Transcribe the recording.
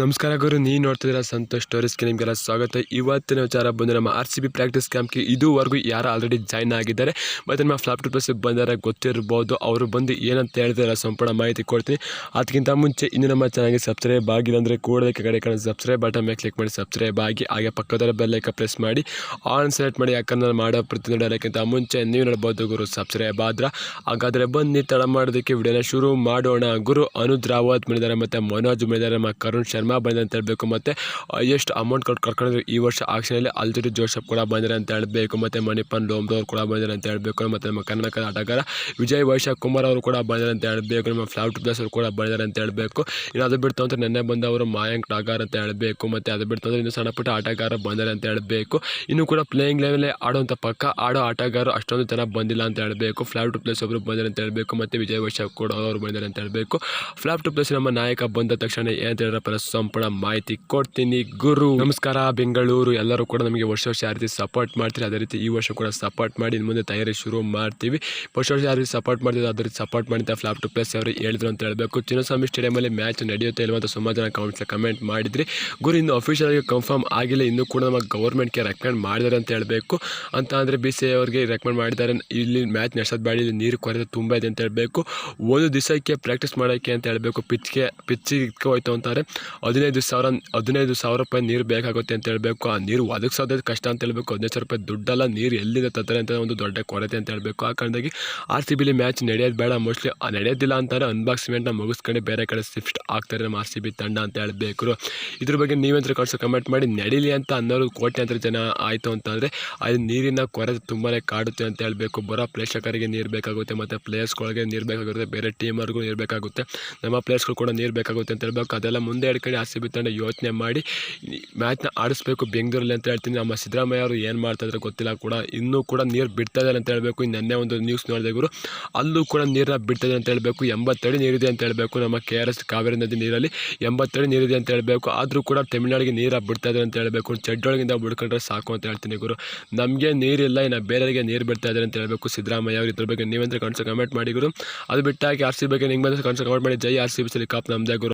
ನಮಸ್ಕಾರ ಗುರು, ನೀವು ನೋಡ್ತಿದ್ದೀರಾ ಸಂತೋಷ್ ಸ್ಟೋರೀಸ್ಗೆ ನಿಮಗೆಲ್ಲ ಸ್ವಾಗತ. ಇವತ್ತಿನ ವಿಚಾರ ಬಂದು ನಮ್ಮ ಆರ್ ಸಿ ಬಿ ಪ್ರಾಕ್ಟೀಸ್ ಕ್ಯಾಂಪ್ಗೆ ಇದುವರೆಗೂ ಯಾರು ಆಲ್ರೆಡಿ ಜಾಯ್ನ್ ಆಗಿದ್ದಾರೆ. ಮತ್ತು ನಮ್ಮ ಫ್ಲಾಪ್ ಟು ಪ್ಲಸ್ ಬಂದರೆ ಗೊತ್ತಿರ್ಬೋದು, ಅವರು ಬಂದು ಏನಂತ ಹೇಳ್ತಿರಲ್ಲ ಸಂಪೂರ್ಣ ಮಾಹಿತಿ ಕೊಡ್ತೀನಿ. ಅದಕ್ಕಿಂತ ಮುಂಚೆ ಇನ್ನು ನಮ್ಮ ಚಾನಲ್ಗೆ ಸಬ್ಸ್ಕ್ರೈಬ್ ಆಗಿಲ್ಲ ಅಂದರೆ ಕೂಡಲೇ ಕಡೆ ಕಡೆ ಸಬ್ಸ್ಕ್ರೈಬ್ ಬಟನ್ ಮೇಲೆ ಕ್ಲಿಕ್ ಮಾಡಿ ಸಬ್ಸ್ಕ್ರೈಬ್ ಆಗಿ, ಹಾಗೆ ಪಕ್ಕದ ಬೆಲ್ಲೈಕ ಪ್ರೆಸ್ ಮಾಡಿ. ಆನ್ ಸೆಲೆಕ್ಟ್ ಮಾಡಿ, ಯಾಕಂದ್ರೆ ನಾನು ಮಾಡೋ ಪ್ರತಿ ನೋಡೋಕ್ಕಿಂತ ಮುಂಚೆ ನೀವು ನೋಡ್ಬೋದು ಗುರು, ಸಬ್ಸ್ಕ್ರೈಬ್ ಆದ್ರೆ. ಹಾಗಾದರೆ ಬನ್ನಿ, ತಡ ಮಾಡೋದಕ್ಕೆ ವಿಡಿಯೋನ ಶುರು ಮಾಡೋಣ. ಗುರು ಅನುದ್ರಾವತ್ ಮಾಡಿದ್ದಾರೆ ಮತ್ತು ಮನೋಜ್ ಮಾಡಿದ್ದಾರೆ ನಮ್ಮ ಕರುಣ್ ಬಂದಿದೆ ಅಂತ ಹೇಳಬೇಕು ಮತ್ತು ಎಷ್ಟು ಅಮೌಂಟ್ ಕೊಟ್ಟು ಕರ್ಕೊಂಡಿದ್ರು ಈ ವರ್ಷ ಆಕ್ಷನಲ್ಲಿ ಅಲ್ಜುರಿ ಜೋಸಫ್ ಕೂಡ ಬಂದಿದ್ದಾರೆ ಅಂತ ಹೇಳಬೇಕು ಮತ್ತು ಮಣಿಪನ್ ಲೋಮ್ದವ್ರು ಕೂಡ ಬಂದಿದ್ದಾರೆ ಅಂತ ಹೇಳಬೇಕು ಮತ್ತು ನಮ್ಮ ಕರ್ನಾಟಕದ ಆಟಗಾರ ವಿಜಯ್ ವೈಶಾಖ್ ಕುಮಾರ್ ಅವರು ಕೂಡ ಬಂದಿದ್ದಾರೆ ಅಂತ ಹೇಳಬೇಕು ನಮ್ಮ ಫ್ಲಾವ್ ಪ್ಲಸ್ ಅವರು ಕೂಡ ಬಂದಿದ್ದಾರೆ ಅಂತ ಹೇಳಬೇಕು ಇನ್ನು ಅದು ಬಿಡ್ತು ಅಂತ ನೆನ್ನೆ ಬಂದವರು ಮಾಯಾಂಕ್ ಟಾಗಾರ್ ಅಂತ ಹೇಳಬೇಕು ಮತ್ತು ಅದು ಬಿಡ್ತು ಅಂದರೆ ಇನ್ನು ಸಣ್ಣಪುಟ್ಟ ಆಟಗಾರ ಬಂದಿದ್ದಾರೆ ಅಂತ ಹೇಳಬೇಕು ಇನ್ನು ಕೂಡ ಪ್ಲೇಯಿಂಗ್ ಲೆವೆಲೇ ಆಡುವಂಥ ಪಕ್ಕ ಆಡೋ ಆಟಗಾರರು ಅಷ್ಟೊಂದು ಜನ ಬಂದಿಲ್ಲ ಅಂತ ಹೇಳಬೇಕು ಫ್ಲಾಪ್ ಟು ಪ್ಲಸ್ ಒಬ್ಬರು ಬಂದಿದ್ದಾರೆ ಅಂತ ಹೇಳಬೇಕು ಮತ್ತು ವಿಜಯ್ ವೈಶಾಖ್ ಕೂಡ ಅವರು ಬಂದಿದ್ದಾರೆ ಅಂತ ಹೇಳಬೇಕು ಫ್ಲಾಪ್ ಟು ಪ್ಲಸ್ ನಮ್ಮ ನಾಯಕ ಬಂದ ತಕ್ಷಣ ಏನು ಹೇಳಿರಪ್ಪ ಸಂಪೂರ್ಣ ಮಾಹಿತಿ ಕೊಡ್ತೀನಿ, ಗುರು. ನಮಸ್ಕಾರ, ಬೆಂಗಳೂರು. ಎಲ್ಲರೂ ಕೂಡ ನಮಗೆ ವರ್ಷ ವರ್ಷ ಯಾವ ರೀತಿ ಸಪೋರ್ಟ್ ಮಾಡ್ತೀರಿ, ಅದೇ ರೀತಿ ಈ ವರ್ಷ ಕೂಡ ಸಪೋರ್ಟ್ ಮಾಡಿ, ಇನ್ನು ಮುಂದೆ ತಯಾರಿ ಶುರು ಮಾಡ್ತೀವಿ. ವರ್ಷ ವರ್ಷ ಯಾವ ರೀತಿ ಸಪೋರ್ಟ್ ಮಾಡ್ತೀವಿ ಅದೇ ರೀತಿ ಸಪೋರ್ಟ್ ಮಾಡಿದ ಫ್ಲಾಪ್ ಟು ಪ್ಲಸ್ ಅವರು ಹೇಳಿದ್ರು ಅಂತ ಹೇಳಬೇಕು. ಚಿನ್ನಸ್ವಾಮಿ ಸ್ಟೇಡಿಯಮಲ್ಲಿ ಮ್ಯಾಚ್ ನಡೆಯುತ್ತೆ ಇಲ್ವಂತ ಸುಮಾರು ಜನ ಕಮೆಂಟ್ಸ್ ಕಮೆಂಟ್ ಮಾಡಿದ್ರಿ. ಗುರು, ಇನ್ನು ಅಫಿಷಿಯಲ್ ಆಗಿ ಕನ್ಫರ್ಮ್ ಆಗಿಲ್ಲ, ಇನ್ನೂ ಕೂಡ ನಮ್ಮ ಗೌರ್ಮೆಂಟ್ಗೆ ರೆಕಮೆಂಡ್ ಮಾಡಿದ್ದಾರೆ ಅಂತ ಹೇಳಬೇಕು. ಅಂತ ಅಂದರೆ ಬಿ ಸಿ ಅವರಿಗೆ ರೆಕಮೆಂಡ್ ಮಾಡಿದ್ದಾರೆ, ಇಲ್ಲಿ ಮ್ಯಾಚ್ ನಡೆಸೋದು ಬೇಡ, ಇಲ್ಲಿ ನೀರು ಕೊರತೆ ತುಂಬ ಇದೆ ಅಂತ ಹೇಳಬೇಕು. ಒಂದು ದಿವಸಕ್ಕೆ ಪ್ರಾಕ್ಟೀಸ್ ಮಾಡೋಕ್ಕೆ ಅಂತ ಹೇಳಬೇಕು ಪಿಚ್ಗೆ ಪಿಚ್ಚಿಗೆ ಹೋಯ್ತು ಅಂತಾರೆ. ಹದಿನೈದು ಸಾವಿರ ಹದಿನೈದು ಸಾವಿರ ರೂಪಾಯಿ ನೀರು ಬೇಕಾಗುತ್ತೆ ಅಂತ ಹೇಳಬೇಕು. ಆ ನೀರು ಒದಗಿಸೋದೇ ಕಷ್ಟ ಅಂತ ಹೇಳಬೇಕು. ಹದಿನೈದು ಸಾವಿರ ರೂಪಾಯಿ ದುಡ್ಡಲ್ಲ, ನೀರು ಎಲ್ಲಿಂದ ತರ್ತಾರೆ ಅಂತ ಒಂದು ದೊಡ್ಡ ಕೊರತೆ ಅಂತ ಹೇಳಬೇಕು. ಆ ಕಾರಣದಾಗಿ ಆರ್ ಸಿ ಬಿಲಿ ಮ್ಯಾಚ್ ನಡೆಯೋದು ಬೇಡ ಮೋಸ್ಟ್ಲಿ ನಡೆಯೋದಿಲ್ಲ ಅಂತಾರೆ ಅನ್ಬಾಕ್ಸ್ಮೆಂಟ್ನ ಮುಗಿಸ್ಕೊಂಡು ಬೇರೆ ಕಡೆ ಶಿಫ್ಟ್ ಆಗ್ತಾರೆ ನಮ್ಮ ಆರ್ ಸಿ ಬಿ ತಂಡ ಅಂತ ಹೇಳಬೇಕು ಇದ್ರ ಬಗ್ಗೆ ನೀವಂತರ ಕಳಿಸೋ ಕಮೆಂಟ್ ಮಾಡಿ. ನಡೀಲಿ ಅಂತ ಅನ್ನೋರು ಕೋಟ್ಯಂತರ ಜನ ಆಯಿತು ಅಂತಂದರೆ ಅಲ್ಲಿ ನೀರಿನ ಕೊರತೆ ತುಂಬಾ ಕಾಡುತ್ತೆ ಅಂತ ಹೇಳಬೇಕು. ಬರೋ ಪ್ರೇಕ್ಷಕರಿಗೆ ನೀರು ಬೇಕಾಗುತ್ತೆ, ಮತ್ತು ಪ್ಲೇಯರ್ಸ್ಗಳಿಗೆ ನೀರು ಬೇಕಾಗುತ್ತೆ, ಬೇರೆ ಟೀಮರ್ಗೂ ನೀರು ಬೇಕಾಗುತ್ತೆ. ನಮ್ಮ ಪ್ಲೇಯರ್ಸ್ಗಳು ಕೂಡ ನೀರು ಬೇಕಾಗುತ್ತೆ ಅಂತ ಹೇಳಬೇಕು. ಅದೆಲ್ಲ ಮುಂದೆ ಹಿಡ್ಕೊಂಡು ಆರ್ ಸಿ ಯೋಚನೆ ಮಾಡಿ ಮ್ಯಾಚ್ನ ಆಡಿಸ್ಬೇಕು, ಬೆಂಗಳೂರಲ್ಲಿ ಅಂತ ಹೇಳ್ತೀನಿ. ನಮ್ಮ ಸಿದ್ದರಾಮಯ್ಯ ಅವರು ಏನು ಮಾಡ್ತಾಯಿದ್ರೆ ಗೊತ್ತಿಲ್ಲ ಕೂಡ. ಇನ್ನೂ ಕೂಡ ನೀರು ಬಿಡ್ತಾ ಇದ್ದಾರೆ ಅಂತ ಹೇಳಬೇಕು. ನೆನ್ನೆ ಒಂದು ನ್ಯೂಸ್ ನೋಡಿದೆ ಗುರು. ಅಲ್ಲೂ ಕೂಡ ನೀರನ್ನ ಇದೆ ಅಂತ ಹೇಳಬೇಕು. ಎಂಬತ್ತಡಿ ನೀರಿದೆ ಅಂತ ಹೇಳಬೇಕು. ನಮ್ಮ ಕೆ ಆರ್ ಎಸ್ ಕಾವೇರಿ ನದಿ ನೀರಲ್ಲಿ ಎಂಬತ್ತಡಿ ನೀರಿದೆ ಅಂತ ಹೇಳಬೇಕು. ಆದರೂ ಕೂಡ ತಮಿಳ್ನಾಡಿಗೆ ನೀರು ಬಿಡ್ತಾ ಇದ್ದಾರೆ ಅಂತ ಹೇಳಬೇಕು. ಚಡ್ಡೊಳಗಿಂದ ಬಿಡ್ಕೊಂಡ್ರೆ ಸಾಕು ಅಂತ ಹೇಳ್ತೀನಿ ಗುರು. ನಮಗೆ ನೀರಿಲ್ಲ, ಇನ್ನು ಬೇರೆಯವರಿಗೆ ನೀರು ಬಿಡ್ತಾ ಇದ್ದಾರೆ ಅಂತ ಹೇಳಬೇಕು. ಸಿದ್ದರಾಮಯ್ಯ ಅವರು ಇದ್ರ ಬಗ್ಗೆ ನೀವಂದ್ರೆ ಕನಸು ಕಮೆಂಟ್ ಮಾಡಿ ಗುರು. ಅದು ಬಿಟ್ಟಾಗಿ ಆರ್ ಸಿ ಬಗ್ಗೆ ನಿಮ್ಗೆ ಕನ್ಸ ಕಮೆಂಟ್ ಮಾಡಿ. ಜೈ ಆರ್ ಸಿ ಬಿ ಸಲಿ ಕಾಪ್ ನಮ್ಮದೇ ಗುರು.